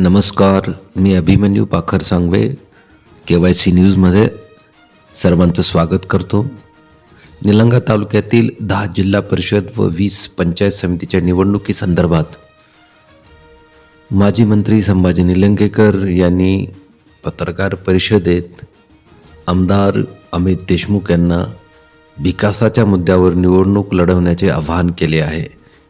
नमस्कार मी Abhimanyu Pakhar Sangave K Y C न्यूजमध्ये सर्वांचं स्वागत करतो. निलंगा तालुक्यातील दहा जिल्हा परिषद व वीस पंचायत समितीच्या निवडणुकीसंदर्भात माजी मंत्री संभाजी निलंगेकर यांनी पत्रकार परिषदेत आमदार अमित देशमुख यांना विकासाच्या मुद्द्यावर निवडणूक लढवण्याचे आवाहन केले आहे.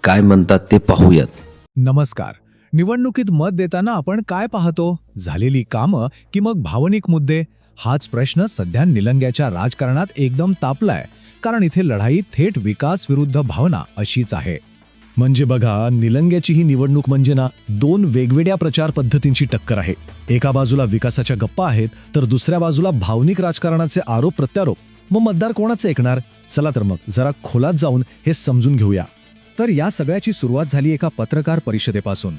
काय म्हणतात ते पाहूयात. नमस्कार. निवडणुकीत मत देताना आपण काय पाहतो? झालेली कामं की मग भावनिक मुद्दे? हाच प्रश्न सध्या निलंग्याच्या राजकारणात एकदम तापलाय. कारण इथे लढाई थेट विकास विरुद्ध भावना अशीच आहे. म्हणजे बघा निलंग्याची ही निवडणूक म्हणजे ना दोन वेगवेगळ्या प्रचार पद्धतींची टक्कर आहे. एका बाजूला विकासाच्या गप्पा आहेत तर दुसऱ्या बाजूला भावनिक राजकारणाचे आरोप प्रत्यारोप. मग मतदार कोणाचे ऐकणार? चला तर मग जरा खोलात जाऊन हे समजून घेऊया. तर या सगळ्याची सुरुवात झाली एका पत्रकार परिषदेपासून.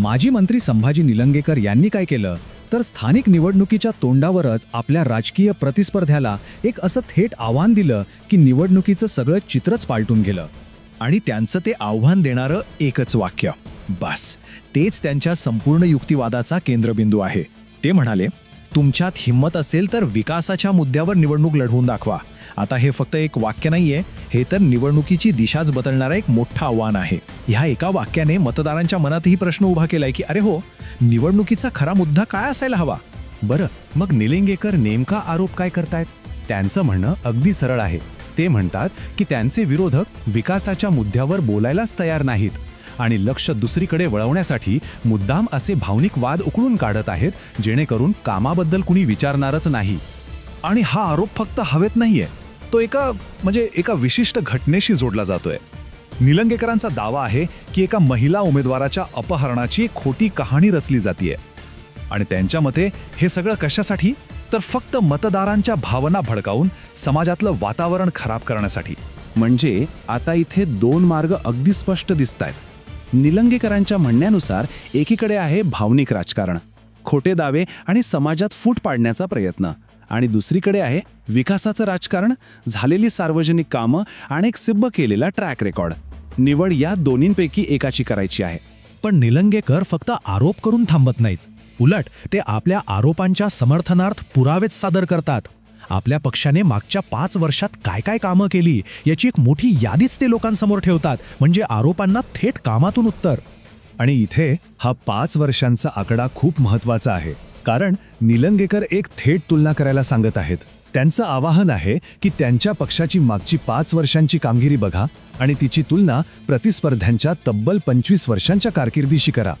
माजी मंत्री संभाजी निलंगेकर यांनी काय केलं? तर स्थानिक निवडणुकीच्या तोंडावरच आपल्या राजकीय प्रतिस्पर्ध्याला एक असं थेट आव्हान दिलं की निवडणुकीचं सगळं चित्रच पालटून गेलं. आणि त्यांचं ते आव्हान देणारं एकच वाक्य. बस. तेच त्यांच्या संपूर्ण युक्तिवादाचा केंद्रबिंदू आहे. ते म्हणाले तुमच्यात हिंमत असेल तर विकासाच्या मुद्द्यावर निवडणूक लढवून दाखवा. आता हे फक्त एक वाक्य नाहीये हे तर निवडणुकीची दिशाच बदलणारं एक मोठं आव्हान आहे. ह्या एका वाक्याने मतदारांच्या मनातही प्रश्न उभा केलाय की अरे हो निवडणुकीचा खरा मुद्दा काय असायला हवा? बरं मग निलिंगेकर नेमका आरोप काय करतायत? त्यांचं म्हणणं अगदी सरळ आहे. ते म्हणतात की त्यांचे विरोधक विकासाच्या मुद्द्यावर बोलायलाच तयार नाहीत. आणि लक्ष दुसरीकडे वळवण्यासाठी मुद्दाम असे भावनिक वाद उकळून काढत आहेत जेणेकरून कामाबद्दल कुणी विचारणारच नाही. आणि हा आरोप फक्त हवेत नाहीये. तो एका म्हणजे एका विशिष्ट घटनेशी जोडला जातोय. निलंगेकरांचा दावा आहे की एका महिला उमेदवाराच्या अपहरणाची एक खोटी कहाणी रचली जातीये. आणि त्यांच्या मते हे सगळं कशासाठी? तर फक्त मतदारांच्या भावना भडकावून समाजातलं वातावरण खराब करण्यासाठी. म्हणजे आता इथे दोन मार्ग अगदी स्पष्ट दिसत आहेत निलंगेकरांच्या म्हणण्यानुसार एकीकडे आहे भावनिक राजकारण खोटे दावे आणि समाजात फूट पाडण्याचा प्रयत्न. आणि दुसरीकडे आहे विकासाचं राजकारण झालेली सार्वजनिक कामं आणि एक सिब्ब केलेला ट्रॅक रेकॉर्ड निवड या दोन्हींपैकी एकाची करायची आहे. पण निलंगेकर फक्त आरोप करून थांबत नाहीत. उलट ते आपल्या आरोपांच्या समर्थनार्थ पुरावेच सादर करतात. आपल्या पक्षाने मागच्या पाच वर्षात काय काय कामं केली याची एक मोठी यादीच ते लोकांसमोर ठेवतात म्हणजे आरोपांना थेट कामातून उत्तर. आणि इथे हा पाच वर्षांचा आकडा खूप महत्त्वाचा आहे कारण निलंगेकर एक थेट तुलना करायला सांगत आहेत. त्यांचं आवाहन आहे की त्यांच्या पक्षाची मागची पाच वर्षांची कामगिरी बघा आणि तिची तुलना प्रतिस्पर्ध्यांच्या तब्बल पंचवीस वर्षांच्या कारकिर्दीशी करा.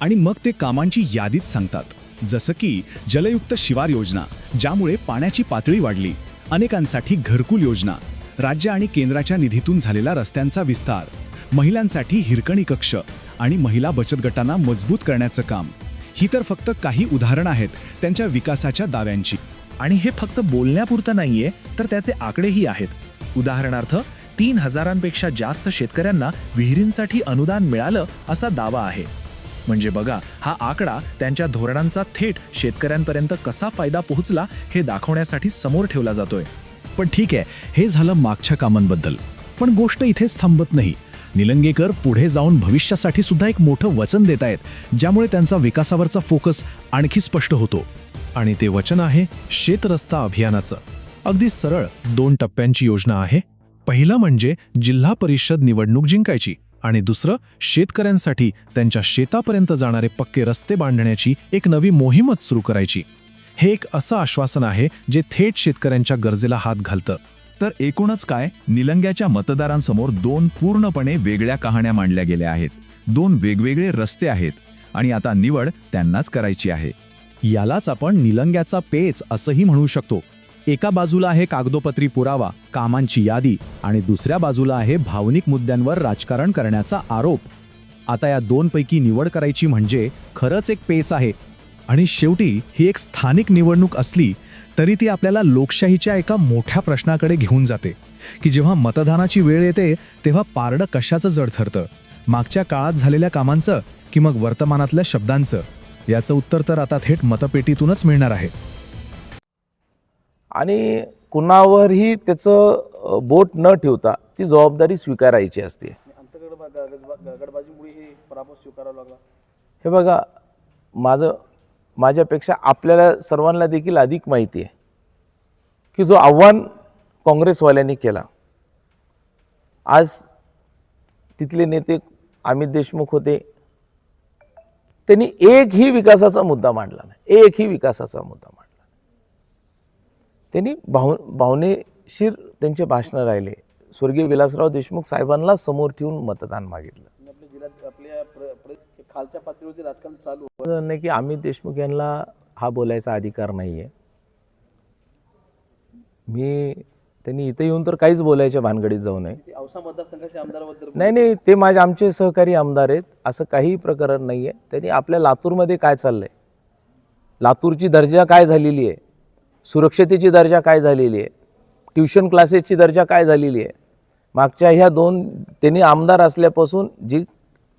आणि मग ते कामांची यादीच सांगतात. जसं की जलयुक्त शिवार योजना ज्यामुळे पाण्याची पातळी वाढली. अनेकांसाठी घरकुल योजना राज्य आणि केंद्राच्या निधीतून झालेला रस्त्यांचा विस्तार महिलांसाठी हिरकणी कक्ष आणि महिला बचत गटांना मजबूत करण्याचं काम. ही तर फक्त काही उदाहरणं आहेत त्यांच्या विकासाच्या दाव्यांची. आणि हे फक्त बोलण्यापुरतं नाहीये तर त्याचे आकडेही आहेत. उदाहरणार्थ तीन हजारांपेक्षा जास्त शेतकऱ्यांना विहिरींसाठी अनुदान मिळालं असा दावा आहे. म्हणजे बघा हा आकडा त्यांच्या धोरणांचा थेट शेतकऱ्यांपर्यंत कसा फायदा पोहोचला हे दाखवण्यासाठी समोर ठेवला जातोय. पण ठीक आहे हे झालं मागच्या कामांबद्दल. पण गोष्ट इथेच थांबत नाही. निलंगेकर पुढे जाऊन भविष्यासाठी सुद्धा एक मोठं वचन देत आहेत ज्यामुळे त्यांचा विकासावरचा फोकस आणखी स्पष्ट होतो. आणि ते वचन आहे शेतरस्ता अभियानाचं. अगदी सरळ दोन टप्प्यांची योजना आहे. पहिलं म्हणजे जिल्हा परिषद निवडणूक जिंकायची. आणि दुसरं शेतकऱ्यांसाठी त्यांच्या शेतापर्यंत जाणारे पक्के रस्ते बांधण्याची एक नवी मोहीमच सुरू करायची. हे एक असं आश्वासन आहे जे थेट शेतकऱ्यांच्या गरजेला हात घालतं. तर एकूणच काय? निलंग्याच्या मतदारांसमोर दोन पूर्णपणे वेगळ्या कहाण्या मांडल्या गेल्या आहेत. दोन वेगवेगळे रस्ते आहेत आणि आता निवड त्यांनाच करायची आहे. यालाच आपण निलंग्याचा पेच असंही म्हणू शकतो. एका बाजूला आहे कागदोपत्री पुरावा कामांची यादी आणि दुसऱ्या बाजूला आहे भावनिक मुद्द्यांवर राजकारण करण्याचा आरोप. आता या दोनपैकी निवड करायची म्हणजे खरंच एक पेच आहे आणि शेवटी ही एक स्थानिक निवडणूक असली तरी ती आपल्याला लोकशाहीच्या एका मोठ्या प्रश्नाकडे घेऊन जाते की जेव्हा मतदानाची वेळ येते तेव्हा पारडं कशाचं जड ठरतं? मागच्या काळात झालेल्या कामांचं की मग वर्तमानातल्या शब्दांचं? याचं उत्तर तर आता थेट मतपेटीतूनच मिळणार आहे. आणि कुणावरही त्याचं बोट न ठेवता ती जबाबदारी स्वीकारायची असते. हे हे बघा माझं माझ्यापेक्षा आपल्याला सर्वांना देखील अधिक माहिती आहे की जो आव्हान काँग्रेसवाल्यांनी केला. आज तिथले नेते अमित देशमुख होते. त्यांनी एकही विकासाचा मुद्दा मांडला नाही. एकही विकासाचा मुद्दा मांडला. त्यांनी भाव भावनेशीर त्यांचे भाषणं राहिले. स्वर्गीय विलासराव देशमुख साहेबांना समोर ठेवून मतदान मागितलं. खालच्या पातळीवरती राजकारण चालू आहे की अमित देशमुख यांना हा बोलायचा अधिकार नाही आहे मी त्यांनी इथे येऊन तर काहीच बोलायच्या भानगडीत जाऊ नये. नाही नाही ते माझे आमचे सहकारी आमदार आहेत. असं काही प्रकरण नाही आहे त्यांनी आपल्या लातूरमध्ये काय चाललं आहे लातूरची दर्जा काय झालेली आहे? सुरक्षतेची दर्जा काय झालेली आहे? ट्युशन क्लासेसची दर्जा काय झालेली आहे? मागच्या ह्या दोन त्यांनी आमदार असल्यापासून जी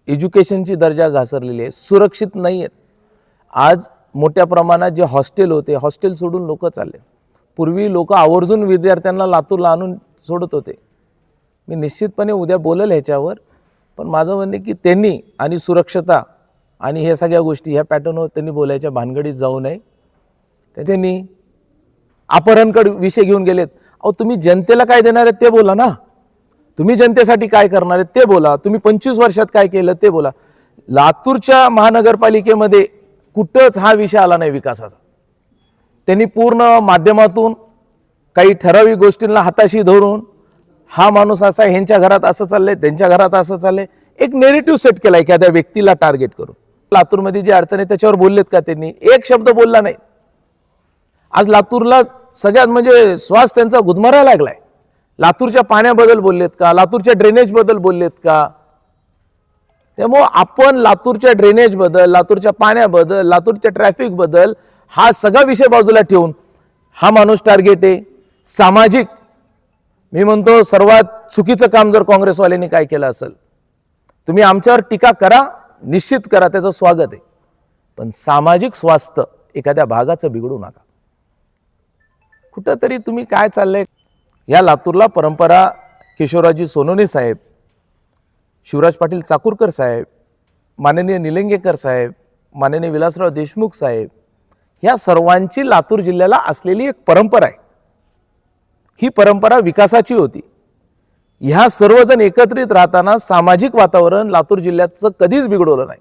एज्युकेशनची दर्जा घासरलेली आहे सुरक्षित नाही आहेत. आज मोठ्या प्रमाणात जे हॉस्टेल होते हॉस्टेल सोडून लोक चालले. पूर्वी लोक आवर्जून विद्यार्थ्यांना लातूरला आणून सोडत होते. मी निश्चितपणे उद्या बोलेल ह्याच्यावर पण माझं म्हणणं आहे की त्यांनी आणि सुरक्षता आणि ह्या सगळ्या गोष्टी ह्या पॅटर्नवर त्यांनी बोलायच्या भानगडीत जाऊ नये. त्यांनी अपहरणकड विषय घेऊन गेलेत. अहो तुम्ही जनतेला काय देणार आहेत ते बोला ना. तुम्ही जनतेसाठी काय करणार आहेत ते बोला. तुम्ही पंचवीस वर्षात काय केलं ते बोला. लातूरच्या महानगरपालिकेमध्ये कुठंच हा विषय आला नाही विकासाचा. त्यांनी पूर्ण माध्यमातून काही ठराविक गोष्टींना हाताशी धरून हा माणूस असा ह्यांच्या घरात असं चाललंय त्यांच्या घरात असं चाललंय एक नेरेटिव्ह सेट केला एखाद्या व्यक्तीला टार्गेट करून. लातूरमध्ये जी अडचण आहे त्याच्यावर बोललेत का त्यांनी? एक शब्द बोलला नाही. आज लातूरला सगळ्यात म्हणजे श्वास त्यांचा गुदमरायला लागलाय. लातूरच्या पाण्याबद्दल बोललेत का? लातूरच्या ड्रेनेजबद्दल बोललेत का? त्यामुळं आपण लातूरच्या ड्रेनेजबद्दल लातूरच्या पाण्याबद्दल लातूरच्या ट्रॅफिकबद्दल हा सगळा विषय बाजूला ठेवून हा माणूस टार्गेट आहे. सामाजिक मी म्हणतो सर्वात चुकीचं काम जर काँग्रेसवाल्यांनी काय केलं असेल तुम्ही आमच्यावर टीका करा निश्चित करा त्याचं स्वागत आहे. पण सामाजिक स्वास्थ्य एखाद्या भागाचं बिघडू नका. कुठंतरी तुम्ही काय चाललंय? या लातूरला परंपरा किशोराजी सोनोने साहेब शिवराज पाटील चाकूरकर साहेब माननीय निलंगेकर साहेब माननीय विलासराव देशमुख साहेब ह्या सर्वांची लातूर जिल्ह्याला असलेली एक परंपरा आहे. ही परंपरा विकासाची होती. ह्या सर्वजण एकत्रित राहताना सामाजिक वातावरण लातूर जिल्ह्याचं कधीच बिघडवलं नाही.